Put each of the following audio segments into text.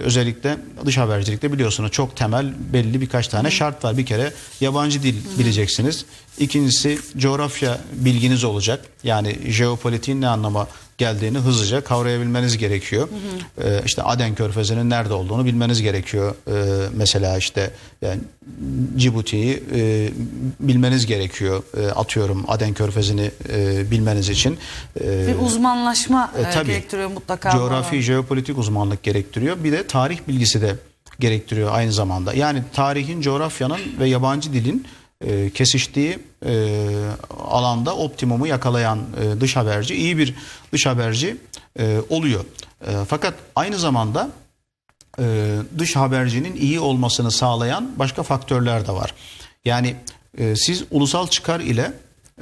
özellikle dış habercilikte biliyorsunuz çok temel belli birkaç tane şart var. Bir kere yabancı dil bileceksiniz. İkincisi coğrafya bilginiz olacak. Yani jeopolitiğin ne anlama geldiğini hızlıca kavrayabilmeniz gerekiyor. Ee, işte Aden Körfezi'nin nerede olduğunu bilmeniz gerekiyor. Ee, mesela işte yani Cibuti'yi e, bilmeniz gerekiyor. E, atıyorum Aden Körfezi'ni e, bilmeniz için. E, Bir uzmanlaşma e, e, tabii. gerektiriyor mutlaka. coğrafi, alan. jeopolitik uzmanlık gerektiriyor. Bir de tarih bilgisi de gerektiriyor aynı zamanda. Yani tarihin, coğrafyanın ve yabancı dilin e, kesiştiği e, alanda optimumu yakalayan e, dış haberci iyi bir dış haberci e, oluyor. E, fakat aynı zamanda e, dış habercinin iyi olmasını sağlayan başka faktörler de var. Yani e, siz ulusal çıkar ile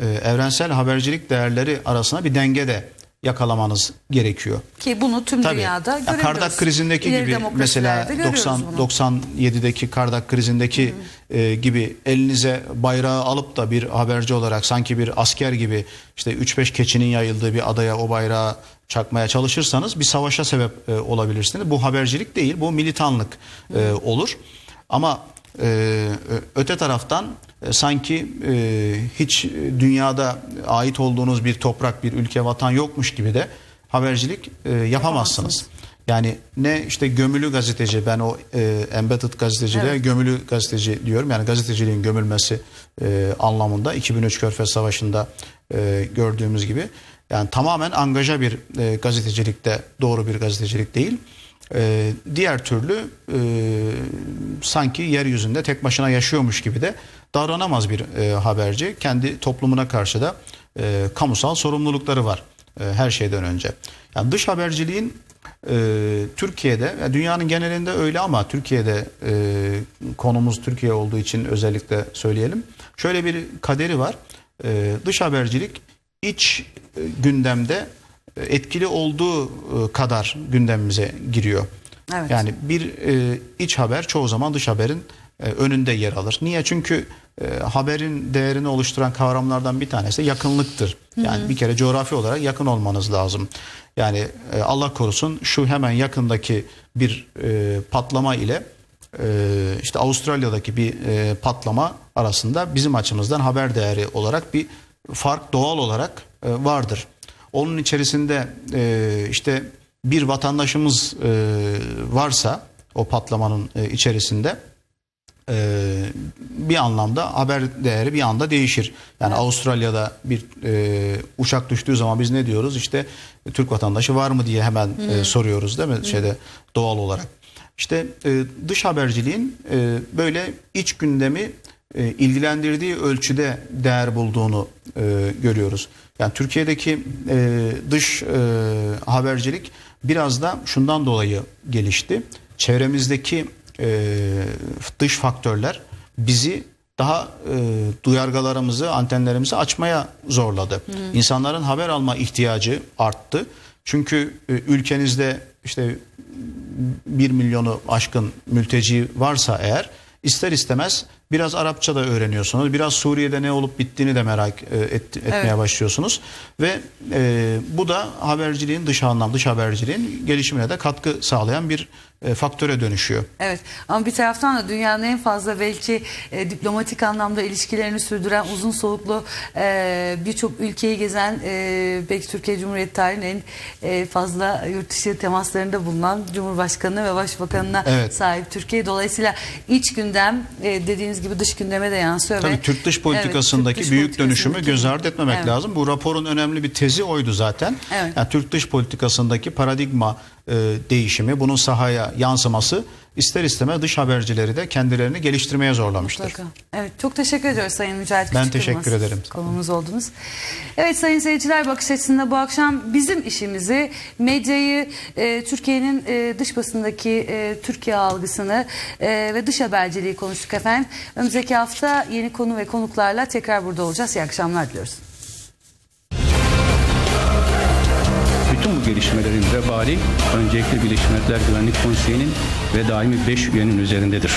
e, evrensel habercilik değerleri arasında bir denge de yakalamanız gerekiyor. Ki bunu tüm Tabii. dünyada Ya görüyoruz. Kardak krizindeki İleri gibi mesela demokrasilerde görüyoruz 90 bunu. 97'deki Kardak krizindeki e, gibi elinize bayrağı alıp da bir haberci olarak sanki bir asker gibi işte 3-5 keçinin yayıldığı bir adaya o bayrağı çakmaya çalışırsanız bir savaşa sebep e, olabilirsiniz. Bu habercilik değil, bu militanlık e, olur. Ama e, ö- öte taraftan e, sanki e, hiç dünyada ait olduğunuz bir toprak, bir ülke, vatan yokmuş gibi de habercilik e, yapamazsınız. Yani ne işte gömülü gazeteci ben o e, embedded gazeteciliğe Evet. gömülü gazeteci diyorum. Yani gazeteciliğin gömülmesi e, anlamında 2003 Körfez Savaşı'nda e, gördüğümüz gibi yani tamamen angaja bir e, gazetecilikte doğru bir gazetecilik değil. E, diğer türlü e, sanki yeryüzünde tek başına yaşıyormuş gibi de davranamaz bir e, haberci. Kendi toplumuna karşı da e, kamusal sorumlulukları var e, her şeyden önce. Yani dış haberciliğin e, Türkiye'de yani dünyanın genelinde öyle ama Türkiye'de e, konumuz Türkiye olduğu için özellikle söyleyelim. Şöyle bir kaderi var. E, dış habercilik iç e, gündemde etkili olduğu e, kadar gündemimize giriyor. Evet. Yani bir e, iç haber çoğu zaman dış haberin e, önünde yer alır. Niye? Çünkü haberin değerini oluşturan kavramlardan bir tanesi yakınlıktır. Yani bir kere coğrafi olarak yakın olmanız lazım. Yani Allah korusun şu hemen yakındaki bir patlama ile işte Avustralya'daki bir patlama arasında bizim açımızdan haber değeri olarak bir fark doğal olarak vardır. Onun içerisinde e, işte bir vatandaşımız e, varsa o patlamanın e, içerisinde e, bir anlamda haber değeri bir anda değişir. Yani Avustralya'da bir e, uçak düştüğü zaman biz ne diyoruz? İşte Türk vatandaşı var mı diye hemen e, soruyoruz değil mi? Şeyde doğal olarak. İşte e, dış haberciliğin e, böyle iç gündemi e, ilgilendirdiği ölçüde değer bulduğunu e, görüyoruz. Yani Türkiye'deki e, dış e, habercilik biraz da şundan dolayı gelişti. Çevremizdeki e, dış faktörler bizi daha e, duyargalarımızı, antenlerimizi açmaya zorladı. İnsanların haber alma ihtiyacı arttı. Çünkü e, ülkenizde işte 1 milyonu aşkın mülteci varsa eğer ister istemez biraz Arapça da öğreniyorsunuz. Biraz Suriye'de ne olup bittiğini de merak e, et- etmeye Evet. başlıyorsunuz. Ve e, bu da haberciliğin dış anlam, dış haberciliğin gelişimine de katkı sağlayan bir e, faktöre dönüşüyor. Evet ama bir taraftan da dünyanın en fazla belki e, diplomatik anlamda ilişkilerini sürdüren uzun soluklu e, birçok ülkeyi gezen e, belki Türkiye Cumhuriyeti tarihinin en e, fazla yurt dışı temaslarında bulunan Cumhurbaşkanı ve Başbakanına Evet. sahip Türkiye. Dolayısıyla iç gündem e, dediğiniz gibi dış gündeme de yansıyor. Tabii ve, Türk dış Evet, politikasındaki Türk dış büyük dönüşümü politikasındaki- göz ardı etmemek Evet. lazım. Bu raporun önemli bir tezi oydu zaten. Evet. Yani Türk dış politikasındaki paradigma e, değişimi, bunun sahaya yansıması ister istemez dış habercileri de kendilerini geliştirmeye zorlamıştır. Mutlaka. Evet çok teşekkür ediyoruz Sayın Mücahit Ben teşekkür Yılmaz. ederim. Konuğumuz oldunuz. Evet sayın seyirciler bakış açısında bu akşam bizim işimizi medyayı e, Türkiye'nin e, dış basındaki e, Türkiye algısını e, ve dış haberciliği konuştuk efendim. Önümüzdeki hafta yeni konu ve konuklarla tekrar burada olacağız. İyi akşamlar diliyoruz. Bütün bu gelişmelerin vebali öncelikle Birleşmiş Milletler Güvenlik Konseyi'nin ve daimi 5 üyenin üzerindedir.